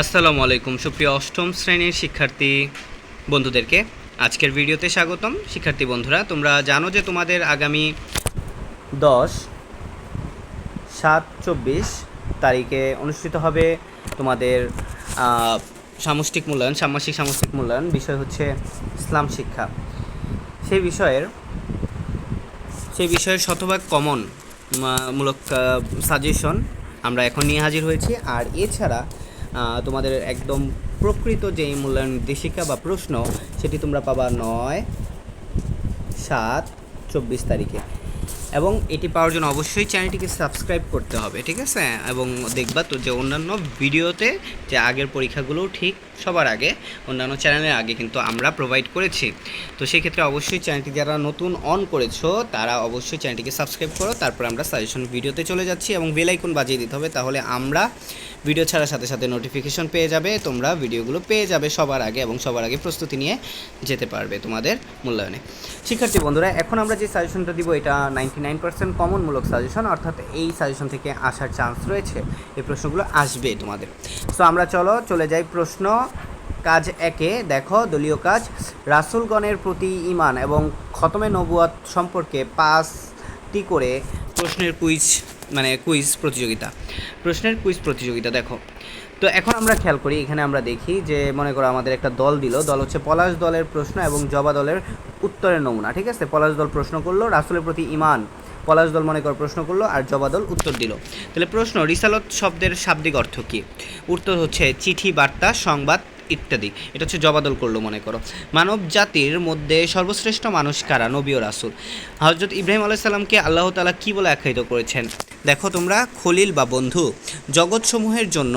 আসসালামু আলাইকুম, সুপ্রিয় অষ্টম শ্রেণির শিক্ষার্থী বন্ধুদেরকে। আজকের ভিডিওতে স্বাগতম। শিক্ষার্থী বন্ধুরা, তোমরা জানো যে তোমাদের আগামী দশ সাত চব্বিশ তারিখে অনুষ্ঠিত হবে তোমাদের সামষ্টিক মূল্যায়ন, ষান্মাসিক সামষ্টিক মূল্যায়ন। বিষয় হচ্ছে ইসলাম শিক্ষা। সেই বিষয়ের সেই বিষয়ের শতভাগ কমন, মূলক সাজেশন আমরা এখন নিয়ে হাজির হয়েছি। আর এছাড়া তোমাদের একদম প্রকৃত যেই মূল্যায়ন নির্দেশিকা বা প্রশ্ন, সেটি তোমরা পাবা নয়, সাত, চব্বিশ তারিখে। এবং এটি পাওয়ার জন্য অবশ্যই চ্যানেলটিকে সাবস্ক্রাইব করতে হবে, ঠিক আছে? এবং দেখবা তো যে অন্যান্য ভিডিওতে যে আগের পরীক্ষাগুলো ঠিক সবার আগে, অন্যান্য চ্যানেলের আগে কিন্তু আমরা প্রোভাইড করেছি। তো সেই ক্ষেত্রে অবশ্যই চ্যানেলটি যারা নতুন অন করেছ, তারা অবশ্যই চ্যানেলটিকে সাবস্ক্রাইব করো, তারপর আমরা সাজেশন ভিডিওতে চলে যাচ্ছি এবং বেল আইকন বাজিয়ে দিতে হবে, তাহলে আমরা ভিডিও ছাড়ার সাথে সাথে নোটিফিকেশন পেয়ে যাবে, তোমরা ভিডিওগুলো পেয়ে যাবে সবার আগে এবং সবার আগে প্রস্তুতি নিয়ে যেতে পারবে তোমাদের মূল্যায়নে। শিক্ষার্থী বন্ধুরা, এখন আমরা যে সাজেশনটা দিব, এটা নাইনটি নাইন পার্সেন্ট কমনমূলক সাজেশন অর্থাৎ এই সাজেশন থেকে আসার চান্স রয়েছে। এই প্রশ্নগুলো আসবে তোমাদের। সো আমরা চলো চলে যাই প্রশ্ন কাজ একে। দেখো, দলীয় কাজ, রাসুলগণের প্রতি ইমান এবং খতমে নবুয়াত সম্পর্কে পাঁচটি করে প্রশ্নের কুইজ মানে কুইজ প্রতিযোগিতা। প্রশ্নের কুইজ প্রতিযোগিতা, দেখো। তো এখন আমরা খেয়াল করি, এখানে আমরা দেখি যে মনে করো আমাদের একটা দল দিল, দল হচ্ছে পলাশ দলের প্রশ্ন এবং জবা দলের উত্তরের নমুনা, ঠিক আছে? পলাশ দল প্রশ্ন করল, রাসুলের প্রতি ইমান পলাশ দল মনে করো প্রশ্ন করল আর জবা দল উত্তর দিল। তাহলে প্রশ্ন, রিসালত শব্দের শাব্দিক অর্থ কী? উত্তর হচ্ছে চিঠি, বার্তা, সংবাদ ইত্যাদি, এটা হচ্ছে জবাদল করল মনে করো। মানব জাতির মধ্যে সর্বশ্রেষ্ঠ মানুষ কারা? নবী ও রাসুল। হজরত ইব্রাহিম আলাইসাল্লামকে আল্লাহ তালা কী বলে আখ্যায়িত করেছেন? দেখো তোমরা খলিল বা বন্ধু, জগৎসমূহের জন্য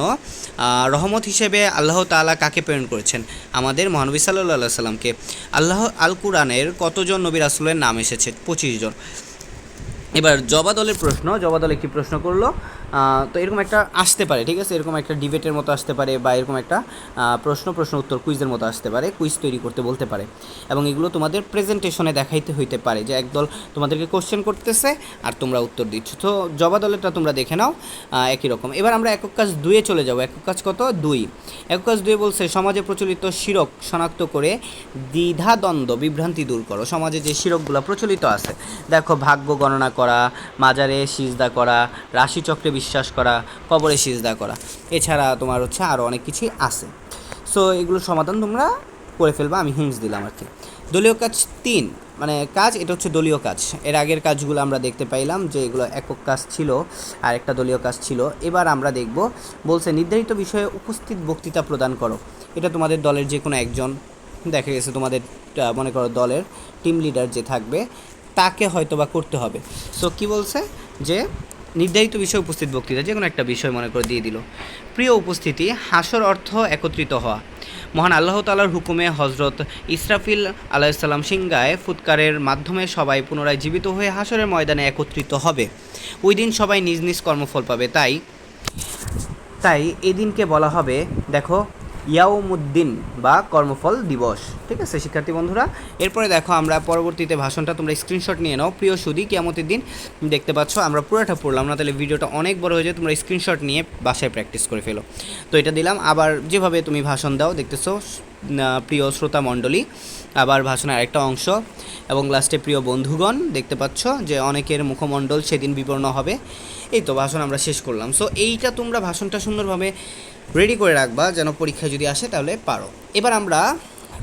রহমত হিসেবে আল্লাহ তালা কাকে প্রেরণ করেছেন? আমাদের মহানবী সাল্লাহ সাল্লামকে আল্লাহ আল কুরআনের কতজন নবীর রাসুলের নাম এসেছে? পঁচিশ জন। এবার জবা দলের প্রশ্ন, জবা দল প্রশ্ন করল তো এরকম একটা আসতে পারে, ঠিক আছে? এরকম একটা ডিবেটের মতো আসতে পারে বা এরকম একটা প্রশ্ন প্রশ্ন, উত্তর কুইজের মতো আসতে পারে, কুইজ তৈরি করতে বলতে পারে। এবং এগুলো তোমাদের প্রেজেন্টেশনে দেখাইতে হইতে পারে যে একদল তোমাদেরকে কোশ্চেন করতেছে আর তোমরা উত্তর দিচ্ছ। তো জবা দলেরটা তোমরা দেখে নাও একই রকম। এবার আমরা একক কাজ দুয়ে চলে যাব। একক কাজ কত? দুই। একক কাজ দুয়ে বলছে, সমাজে প্রচলিত শিরক শনাক্ত করে দ্বিধাদ্বন্দ্ব, বিভ্রান্তি দূর করো। সমাজে যে শিরকগুলো প্রচলিত আছে, দেখো ভাগ্য গণনা করা, মাজারে সিজদা করা, রাশিচক্রে বিশ্বাস করা, কবরে সিজদা করা। এছাড়া তোমার হচ্ছে আরও অনেক কিছুই আছে। সো এগুলোর সমাধান তোমরা করে ফেলবা, আমি হিংস দিলাম আর কি দলীয় কাজ তিন মানে কাজ, এটা হচ্ছে দলীয় কাজ। এর আগের কাজগুলো আমরা দেখতে পাইলাম যে এগুলো একক কাজ ছিল, আর একটা দলীয় কাজ ছিল। এবার আমরা দেখব, বলছে, নির্ধারিত বিষয়ে উপস্থিত বক্তৃতা প্রদান করো। এটা তোমাদের দলের যে কোনো একজন, দেখা গেছে তোমাদের মনে করো দলের টিম লিডার যে থাকবে, তাকে হয়তো বা করতে হবে। সো কি বলছে? যে নির্ধারিত বিষয় উপস্থিত বক্তৃতা যে কোনো একটা বিষয় মনে করে দিয়ে দিল। প্রিয় উপস্থিতি, হাসর অর্থ একত্রিত হওয়া। মহান আল্লাহ তালার হুকুমে হজরত ইসরাফিল আলাইসাল্লাম সিংগায় ফুৎকারের মাধ্যমে সবাই পুনরায় জীবিত হয়ে হাসরের ময়দানে একত্রিত হবে। ওই দিন সবাই নিজ নিজ কর্মফল পাবে। তাই তাই এদিনকে বলা হবে, দেখো ইয়াউমুদ্দিন বা কর্মফল দিবস। ঠিক আছে, শিক্ষার্থী বন্ধুরা? এরপরে দেখো আমরা পরবর্তীতে ভাষণটা, তোমরা স্ক্রিনশট নিয়ে নাও। প্রিয় সুদী কেমতের দিন দেখতে পাচ্ছ, আমরা পুরোটা পড়লাম না, তাহলে ভিডিওটা অনেক বড় হয়ে যায়। তোমরা স্ক্রিনশট নিয়ে বাসায় প্র্যাকটিস করে ফেলো। তো এটা দিলাম। আবার যেভাবে তুমি ভাষণ দাও, দেখতেছো প্রিয় শ্রোতা মণ্ডলী, আবার ভাষণের আরেকটা অংশ। এবং লাস্টে প্রিয় বন্ধুগণ, দেখতে পাচ্ছ যে অনেকের মুখমণ্ডল সেদিন বিবর্ণ হবে। এই তো, ভাষণ আমরা শেষ করলাম। সো এইটা তোমরা ভাষণটা সুন্দরভাবে রেডি করে রাখবা, যেন পরীক্ষায় যদি আসে তাহলে পারো। এবার আমরা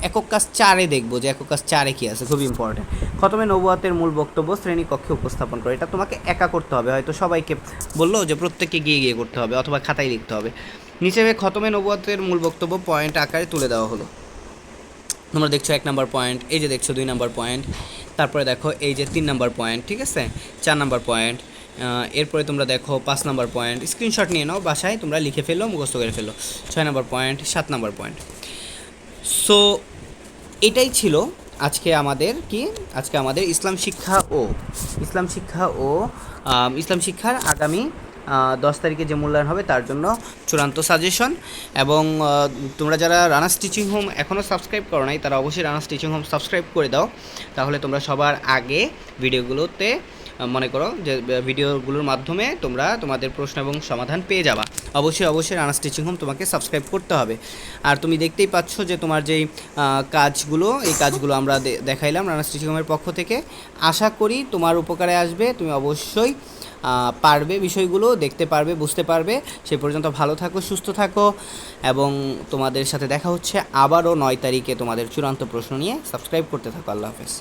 একক কাজ চারে দেখব যে একক কাজ চারে কী আছে খুব ইম্পর্টেন্ট খতমে নবুয়াতের মূল বক্তব্য শ্রেণি কক্ষে উপস্থাপন করে। এটা তোমাকে একা করতে হবে, হয়তো সবাইকে বলল যে প্রত্যেককে গিয়ে গিয়ে করতে হবে, অথবা খাতায় লিখতে হবে। নিচে খতমে নবুয়াতের মূল বক্তব্য পয়েন্ট আকারে তুলে দেওয়া হলো। তোমরা দেখছ এক নম্বর পয়েন্ট এই যে দেখছ দুই নম্বর পয়েন্ট তারপরে দেখো এই যে তিন নম্বর পয়েন্ট ঠিক আছে? চার নাম্বার পয়েন্ট এরপরে তোমরা দেখো পাঁচ নাম্বার পয়েন্ট। স্ক্রিনশট নিয়ে নাও, বাসায় তোমরা লিখে ফেলো, মুখস্থ করে ফেলো। ছয় নাম্বার পয়েন্ট, সাত নাম্বার পয়েন্ট। সো এটাই ছিল আজকে আমাদের কি? আজকে আমাদের ইসলাম শিক্ষা ও, ইসলাম শিক্ষা ও ইসলাম শিক্ষার আগামী দশ তারিখে যে মূল্যায়ন হবে তার জন্য চূড়ান্ত সাজেশন এবং তোমরা যারা রানাস টিচিং হোম এখনও সাবস্ক্রাইব করো নাই, তারা অবশ্যই রানাস টিচিং হোম সাবস্ক্রাইব করে দাও। তাহলে তোমরা সবার আগে ভিডিওগুলোতে মনে করো যে ভিডিওগুলোর মাধ্যমে তোমরা তোমাদের প্রশ্ন এবং সমাধান পেয়ে যাবা। অবশ্যই অবশ্যই রানা স্টিচিং হোম তোমাকে সাবস্ক্রাইব করতে হবে। আর তুমি দেখতেই পাচ্ছ যে, তোমার যেই কাজগুলো, এই কাজগুলো আমরা দেখাইলাম রানা স্টিচিং হোমের পক্ষ থেকে। আশা করি তোমার উপকারে আসবে, তুমি অবশ্যই পারবে বিষয়গুলো, দেখতে পারবে, বুঝতে পারবে। সে পর্যন্ত ভালো থাকো, সুস্থ থাকো এবং তোমাদের সাথে দেখা হচ্ছে আবারও নয় তারিখে তোমাদের চূড়ান্ত প্রশ্ন নিয়ে। সাবস্ক্রাইব করতে থাকো, আল্লাহ হাফেজ।